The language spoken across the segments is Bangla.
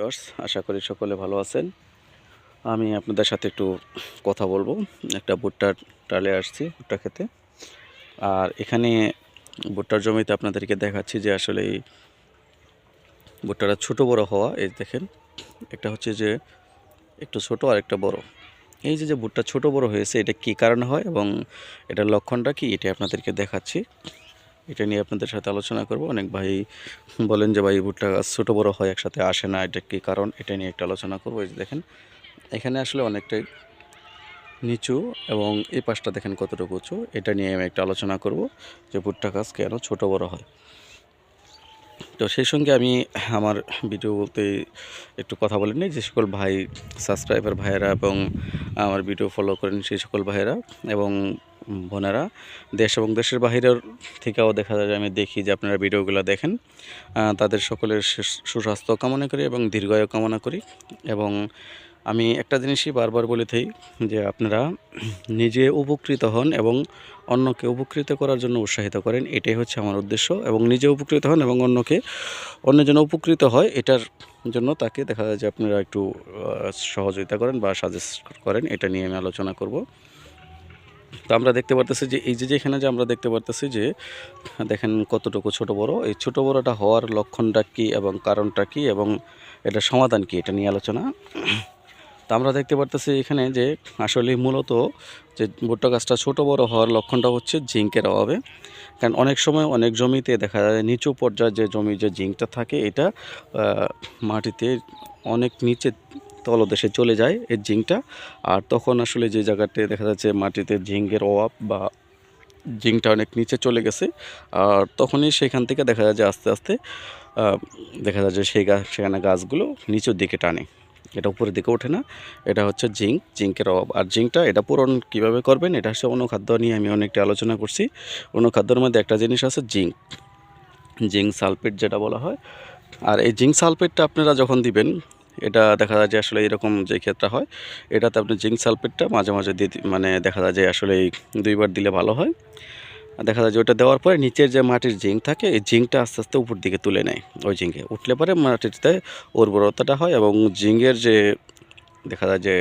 ভিউয়ার্স, আশা করি সকলে ভালো আছেন। আমি আপনাদের সাথে একটু কথা বলব। একটা ভুট্টার টালে আসছি, ভুট্টা খেতে। আর এখানে ভুট্টার জমিতে আপনাদেরকে দেখাচ্ছি যে আসলে এই ভুট্টাটা ছোট বড় হওয়া, এই দেখেন, একটা হচ্ছে যে একটু ছোট আর একটা বড়। এই যে যে ভুট্টা ছোট বড় হয়েছে, এটা কি কারণে হয় এবং এটার লক্ষণটা কি এটা আপনাদেরকে দেখাচ্ছি। এটা নিয়ে আপনাদের সাথে আলোচনা করব। অনেক ভাই বলেন যে, ভাই ভুট্টা গাছ ছোটো বড়ো হয়, একসাথে আসে না, এটা কী কারণ? এটা নিয়ে একটা আলোচনা করব। এই দেখেন, এখানে আসলে অনেকটাই নিচু এবং এই পাশটা দেখেন কতটুকু উঁচু। এটা নিয়ে আমি একটা আলোচনা করব যে ভুট্টা গাছ কেন ছোটো বড় হয়। তো সেই সঙ্গে আমি আমার ভিডিও বলতে একটু কথা বলে নিই। যে সকল ভাই, সাবস্ক্রাইবার ভাইয়েরা এবং আমার ভিডিও ফলো করেন সেই সকল ভাইয়েরা এবং বোনেরা, দেশ এবং দেশের বাহিরের থেকেও দেখা যায় আমি দেখি যে আপনারা ভিডিওগুলো দেখেন। তাদের সকলের সুস- সুস্বাস্থ্য কামনা করি এবং দীর্ঘায়ু কামনা করি। এবং আমি একটা জিনিসই বারবার বলে থাকি যে আপনারা নিজে উপকৃত হন এবং অন্যকে উপকৃত করার জন্য উৎসাহিত করেন, এটাই হচ্ছে আমার উদ্দেশ্য। এবং নিজে উপকৃত হন এবং অন্যকে অন্য অন্যজন উপকৃত হয়, এটার জন্য তাকে দেখা যায় যে আপনারা একটু সহযোগিতা করেন বা সাজেস্ট করেন, এটা নিয়ে আমি আলোচনা করব। তো আমরা দেখতে পারতেছি যে এই যে যেখানে যে আমরা দেখতে পারতেছি যে, দেখেন কতটুকু ছোট বড়। এই ছোট বড়টা হওয়ার লক্ষণটা কী এবং কারণটা কি এবং এটা সমাধান কি এটা নিয়ে আলোচনা। তো আমরা দেখতে পারতেছি এখানে যে আসলে মূলত যে ভুট্টা গাছটা ছোটো বড় হওয়ার লক্ষণটা হচ্ছে জিঙ্কের অভাবে। কারণ অনেক সময় অনেক জমিতে দেখা যায় নিচু পর্যায়ে যে জমি যে জিঙ্কটা থাকে, এটা মাটিতে অনেক নিচে তলদেশে চলে যায় এর জিঙ্কটা আর তখন আসলে যে জায়গাতে দেখা যাচ্ছে মাটিতে জিঙ্কের অভাব বা জিঙ্কটা অনেক নিচে চলে গেছে, আর তখনই সেখান থেকে দেখা যায় যে আস্তে আস্তে দেখা যায় যে সেই গাছ সেখানে গাছগুলো নিচের দিকে টানে। এটা উপরের দিকে ওঠে না, এটা হচ্ছে জিঙ্ক জিঙ্কের অভাব। আর জিঙ্কটা এটা পূরণ কীভাবে করবেন এটা হচ্ছে অনুখাদ্য নিয়ে আমি অনেকটা আলোচনা করছি। অনুখাদ্যর মধ্যে একটা জিনিস আছে জিঙ্ক জিঙ্ক সালফেট যেটা বলা হয়। আর এই জিঙ্ক সালফেটটা আপনারা যখন দিবেন এটা দেখা যায় যে আসলে এরকম যে ক্ষেত্রে হয়, এটাতে আপনি জিঙ্ক সালফেটটা মাঝে মাঝে দিয়ে মানে দেখা যায় যে আসলে দুইবার দিলে ভালো হয়। দেখা যায় যে ওটা দেওয়ার পরে নিচের যে মাটির জিঙ্ক থাকে, এই জিঙ্কটা আস্তে আস্তে উপর দিকে তুলে নেয় ওই জিঙ্কে। উঠলে পরে মাটিতে উর্বরতাটা হয় এবং জিঙ্কের যে দেখা যায় যে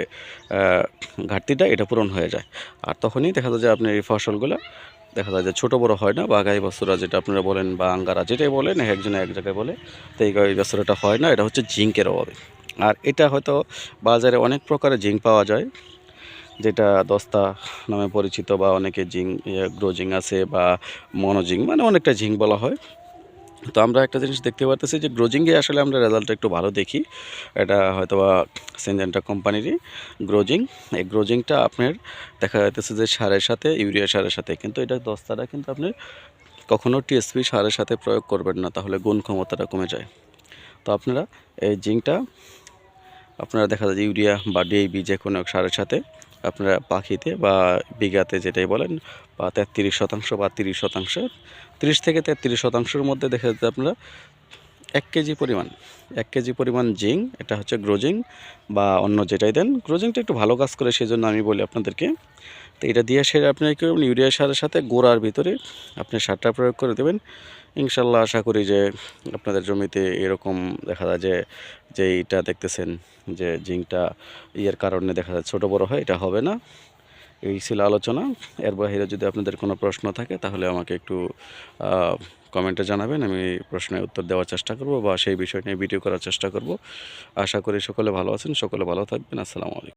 ঘাটতিটা এটা পূরণ হয়ে যায়। আর তখনই দেখা যায় যে আপনি এই ফসলগুলো দেখা যায় যে ছোটো বড় হয় না বা গাই বছরা যেটা আপনারা বলেন বা আঙ্গারা যেটাই বলেন এক একজনে এক জায়গায় বলে, তো এই বছরটা হয় না, এটা হচ্ছে জিঙ্কের অভাবে। আর এটা হয়তো বাজারে অনেক প্রকারের জিঙ্ক পাওয়া যায়, যেটা দস্তা নামে পরিচিত বা অনেকে জিঙ্ক গ্রো জিঙ্ক আছে বা মনোজিং মানে অনেকটা জিঙ্ক বলা হয়। তো আমরা একটা জিনিস দেখতে পারতেছি যে গ্রোজিংয়ে আসলে আমরা রেজাল্টটা একটু ভালো দেখি। এটা হয়তো বা সেনজেন্টা কোম্পানিরই গ্রোজিং এই গ্রোজিংটা আপনার দেখা যাইতেছে যে সারের সাথে ইউরিয়া সারের সাথে কিন্তু এটা দস্তাটা কিন্তু আপনি কখনো টিএসপি সারের সাথে প্রয়োগ করবেন না, তাহলে গুণ ক্ষমতাটা কমে যায়। তো আপনারা এই জিঙ্কটা আপনারা দেখা যায় ইউরিয়া বা ডিএবি যে কোনো সারের সাথে আপনারা পাখিতে বা বিঘাতে যেটাই বলেন, বা তেত্রিশ শতাংশ বা তিরিশ শতাংশ, তিরিশ থেকে তেত্রিশ শতাংশের মধ্যে দেখা যাচ্ছে আপনারা এক কেজি পরিমাণ, এক কেজি পরিমাণ জিঙ্ক, এটা হচ্ছে গ্রোজিং বা অন্য যেটাই দেন, গ্রোজিংটা একটু ভালো কাজ করে সেই জন্য আমি বলি আপনাদেরকে। তো এটা দিয়ে সেরে আপনি কী ইউরিয়া সারের সাথে গোড়ার ভিতরে আপনি সারটা প্রয়োগ করে দেবেন। ইনশাল্লাহ আশা করি যে আপনাদের জমিতে এরকম দেখা যায় যে যে এইটা দেখতেছেন যে জিঙ্কটা ইয়ের কারণে দেখা যায় ছোটো বড় হয়, এটা হবে না। এই ছিল আলোচনা। এর বাইরে যদি আপনাদের কোনো প্রশ্ন থাকে, তাহলে আমাকে একটু কমেন্টে জানাবেন। আমি প্রশ্নের উত্তর দেওয়ার চেষ্টা করব বা সেই বিষয় নিয়ে ভিডিও করার চেষ্টা করব। আশা করি সকলে ভালো আছেন, সকলে ভালো থাকবেন। আসসালামু আলাইকুম।